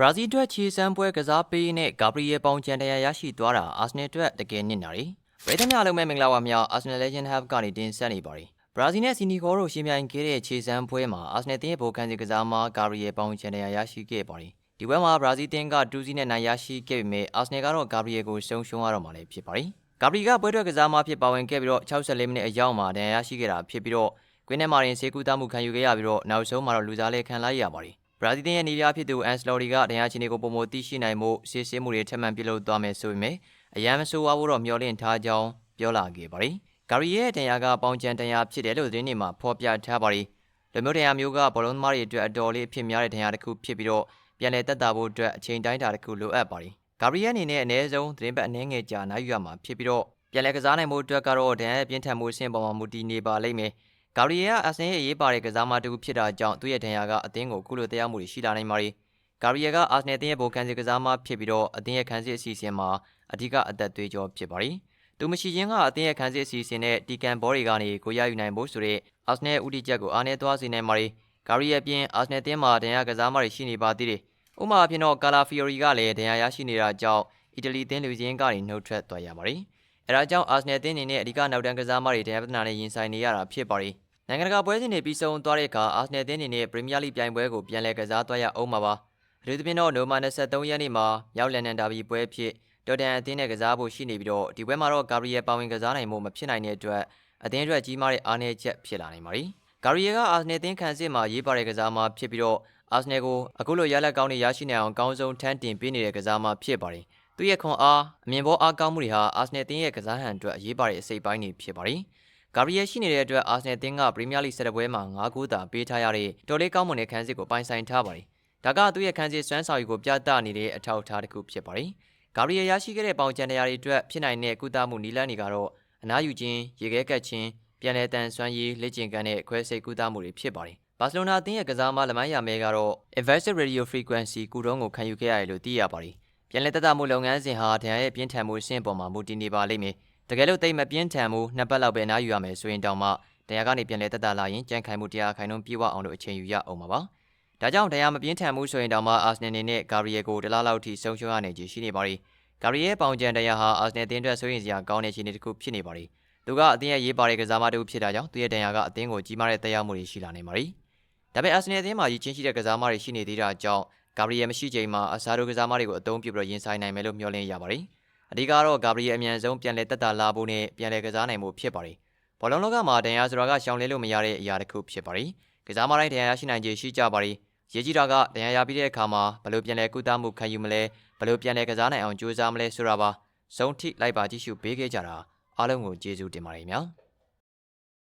ဘရာဇီးအတွက်ခြေစမ်းပွဲကစားပေးနဲ့ဂါဘရီယယ်ပေါင်ချန်တရားရရှိသွားတာအာဆနယ်အတွက်တကယ်နစ်နာတယ်။ပရိသတ်များလုံးမဲ့မင်္ဂလာပါများအာဆနယ် Legend Hub ကနေတင်ဆက်နေပါတယ်။ဘရာဇီးနဲ့စီနီဂေါတို့ရှင်ပြိုင်ခဲ့တဲ့ခြေစမ်းပွဲမှာအာဆနယ်တင်းရဲ့ဗိုလ်ခံစီကစားမှာဂါဘရီယယ်ပေါင်ချန်တရားရရှိခဲ့ပါတယ်။ဒီပွဲမှာဘရာဇီးတင်းကတူးစီနဲ့နိုင်ရရှိခဲ့ပေမဲ့အာဆနယ်ကတော့ဂါဘရီယယ်ကိုရှုံးရှုံးရတော့မှလည်းဖြစ်ပါတယ်။ဂါဘရီကပွဲထွက်ကစားမှာဖြစ်ပါဝင်ခဲ့ပြီးတော့64မိနစ်အရောက်မှာဒဏ်ရာရရှိခဲ့တာဖြစ်ပြီးတော့ကွင်းထဲမှာရင်ဆေးကူးသားမှုခံယူခဲ့ရပြီးတော့နောက်ဆုံးမှာတော့လူစားလဲခံလိုက်ရပါတယ်။ ဘရာဇီးတင်းရဲ့နေပြဖြစ်သူအန်စလိုဒီကဒဏ်ရာချင်းတွေကိုပုံမသိရှိနိုင်မှုဆေးဆေးမှုတွေထပ်မံပြုလုပ်သွားမယ်ဆိုပေမဲ့အရန်မဆိုးဝါးဖို့တော့မျှော်လင့်ထားကြောင်းပြောလာခဲ့ပါတယ်။ဂါရီရဲ့ဒဏ်ရာကပေါင်ချန်ဒဏ်ရာဖြစ်တယ်လို့သတင်းတွေမှာဖော်ပြထားပါတယ်။လူမျိုးဒဏ်ရာမျိုးကဘောလုံးသမားတွေအတွက်အတော်လေးအဖြစ်များတဲ့ဒဏ်ရာတစ်ခုဖြစ်ပြီးတော့ပြန်လည်တက်တာဖို့အတွက်အချိန်တိုင်းတာတစ်ခုလိုအပ်ပါတယ်။ဂါရီရဲ့အနေနဲ့အနည်းဆုံးသတင်းပတ်အနည်းငယ်ကြာနိုင်ယူရမှာဖြစ်ပြီးတော့ပြန်လည်ကစားနိုင်မှုအတွက်ကတော့ဒဏ်ရာရဲ့ပြင်းထန်မှုအဆင့်ပေါ်မှာမူတည်နေပါလိမ့်မယ်။ ဂါရီယယ်ကအဆင်ရဲ့ရေးပါတဲ့ကစားမတူဖြစ်တာကြောင့်သူ့ရဲ့ဒဏ်ရာကအသင်းကိုကုလိုတရားမှုတွေရှိလာနိုင်ပါတယ်။ဂါရီယယ်ကအာဆနယ်အသင်းရဲ့ဗိုလ်ခံစစ်ကစားမဖြစ်ပြီးတော့အသင်းရဲ့ခံစစ်အစီအစဉ်မှာအဓိကအသက်သွေးကြောဖြစ်ပါတယ်။သူမရှိခြင်းကအသင်းရဲ့ခံစစ်အစီအစဉ်နဲ့တီကန်ဘောတွေကနေကိုရယူနိုင်ဖို့ဆိုတဲ့အာဆနယ်ဦးတည်ချက်ကိုအားနည်းသွားစေနိုင်ပါတယ်။ဂါရီယယ်ပြင်အာဆနယ်အသင်းမှာဒဏ်ရာကစားမတွေရှိနေပါသေးတယ်။ဥပမာအဖြစ်တော့ကာလာဖီယိုရီကလည်းဒဏ်ရာရရှိနေတာကြောင့်အီတလီသင်းလူချင်းကနေနှုတ်ထွက်သွားရပါတယ်။ အဲဒါကြောင့်အာဆနယ်အသင်းအနေနဲ့အဓိကနောက်တန်းကစားမတွေဒဏ်ရာပဒနာနဲ့ရင်ဆိုင်နေရတာဖြစ်ပါတယ်။နိုင်ငံတကာပွဲစဉ်တွေပြီးဆုံးသွားတဲ့အခါအာဆနယ်အသင်းအနေနဲ့ပရီးမီးယားလိပြိုင်ပွဲကိုပြန်လည်ကစားသွားရအောင်မှာပါ။အထူးသဖြင့်တော့နိုမာ23ရက်နေ့မှာမြောက်လန်ဒန်ဒါဘီပွဲဖြစ်ဒေါ်တန်အသင်းနဲ့ကစားဖို့ရှိနေပြီးတော့ဒီပွဲမှာတော့ဂါဘရီယယ်ပါဝင်ကစားနိုင်မှုမဖြစ်နိုင်တဲ့အတွက်အသင်းအတွက်ကြီးမားတဲ့အားနည်းချက်ဖြစ်လာနိုင်ပါတယ်။ဂါဘရီယယ်ကအာဆနယ်အသင်းခံစစ်မှာရေးပါတဲ့ကစားမှာဖြစ်ပြီးတော့အာဆနယ်ကိုအခုလိုရလက်ကောင်းတွေရရှိနိုင်အောင်အကောင်းဆုံးထမ်းတင်ပေးနေတဲ့ကစားမှာဖြစ်ပါတယ်။ သူ့ရဲ့ခွန်အားအမြင်ပေါ်အားကောင်းမှုတွေဟာအာဆနယ်အသင်းရဲ့ကစားဟန်အတွက်အရေးပါတဲ့အစိပ်ပိုင်းတွေဖြစ်ပါတယ်။ဂါဘရီယယ်ရှိနေတဲ့အတွက်အာဆနယ်အသင်းကပရီးမီးယားလိဆက်ပွဲမှာ9ဂိုးသာပေးထားရတဲ့တော်လေးကောင်းမွန်တဲ့ခန်းစစ်ကိုပိုင်ဆိုင်ထားပါတယ်။ဒါကသူ့ရဲ့ခန်းစစ်စွမ်းဆောင်ရည်ကိုပြသနေတဲ့အထောက်အထားတစ်ခုဖြစ်ပါတယ်။ဂါဘရီယယ်ရရှိခဲ့တဲ့ပေါင်ချန်တရားတွေအတွက်ဖြစ်နိုင်တဲ့ကုသမှုနီလန်းတွေကတော့အနားယူခြင်း၊ရေခဲကတ်ခြင်း၊ပြန်လည်တန်ဆွမ်းရည်လက်ကျင်ကန်တဲ့ခွဲစိတ်ကုသမှုတွေဖြစ်ပါတယ်။ဘာစီလိုနာအသင်းရဲ့ကစားမလမိုင်းရမဲကတော့ Inverted Radio Frequency ကုထုံးကိုခံယူခဲ့ရတယ်လို့သိရပါတယ်။ ပြန်လည်တက်တာမှုလုပ်ငန်းစဉ်ဟာဒဏ်ရာရဲ့ပြင်းထန်မှုအဆင့်ပေါ်မှာမူတည်နေပါလိမ့်မယ်။တကယ်လို့တိတ်မပြင်းထန်မှုနှစ်ပတ်လောက်ပဲနားယူရမယ်ဆိုရင်တောင်မှတရားကနေပြန်လဲတက်တာလာရင်ကြံခိုင်မှုတရားခိုင်နှုန်းပြေဝအောင်လို့အချိန်ယူရအောင်ပါပါ။ဒါကြောင့်တရားမပြင်းထန်မှုဆိုရင်တောင်မှအာဆနယ်နေနဲ့ဂါရီယယ်ကိုတလားလောက်ထိဆုံးရှုံးရနိုင်ခြေရှိနေပါ ರಿ ။ဂါရီယယ်ပေါင်ချန်တရားဟာအာဆနယ်အသင်းအတွက်ဆိုရင်စရာကောင်းတဲ့ခြေနေတစ်ခုဖြစ်နေပါ ರಿ ။သူကအသင်းရဲ့ရေးပါတဲ့ကစားမတူဖြစ်တာကြောင့်သူရဲ့တရားကအသင်းကိုကြီးမားတဲ့တက်ရောက်မှုတွေရှိလာနိုင်ပါ ರಿ ။ဒါပေမဲ့အာဆနယ်အသင်းမှာရည်ချင်းရှိတဲ့ကစားမတွေရှိနေသေးတာကြောင့် ဂါရီယယ်မရှိချိန်မှာအစားတို့ကစားမတွေကိုအသုံးပြုပြီးရင်ဆိုင်နိုင်မယ်လို့မျှော်လင့်ရပါ ರಿ ။အဓိကတော့ဂါဘရီယယ်အမြန်ဆုံးပြန်လည်တက်တာလာဖို့နဲ့ပြန်လည်ကစားနိုင်ဖို့ဖြစ်ပါတယ်။ဘောလုံးလောကမှာဒဏ်ရာဆိုတာကရှောင်လဲလို့မရတဲ့အရာတစ်ခုဖြစ်ပါတယ်။ကစားမတိုင်းဒဏ်ရာရရှိနိုင်ခြေရှိကြပါတယ်။ရေးကြည့်တာကဒဏ်ရာရပြီးတဲ့အခါမှာဘလို့ပြန်လည်ကုသမှုခံယူမလဲဘလို့ပြန်လည်ကစားနိုင်အောင်ကြိုးစားမလဲဆိုတာပါ။ဆုံးထိလိုက်ပါကြည့်ရှုပေးခဲ့ကြတာအားလုံးကိုကျေးဇူးတင်ပါတယ်များ။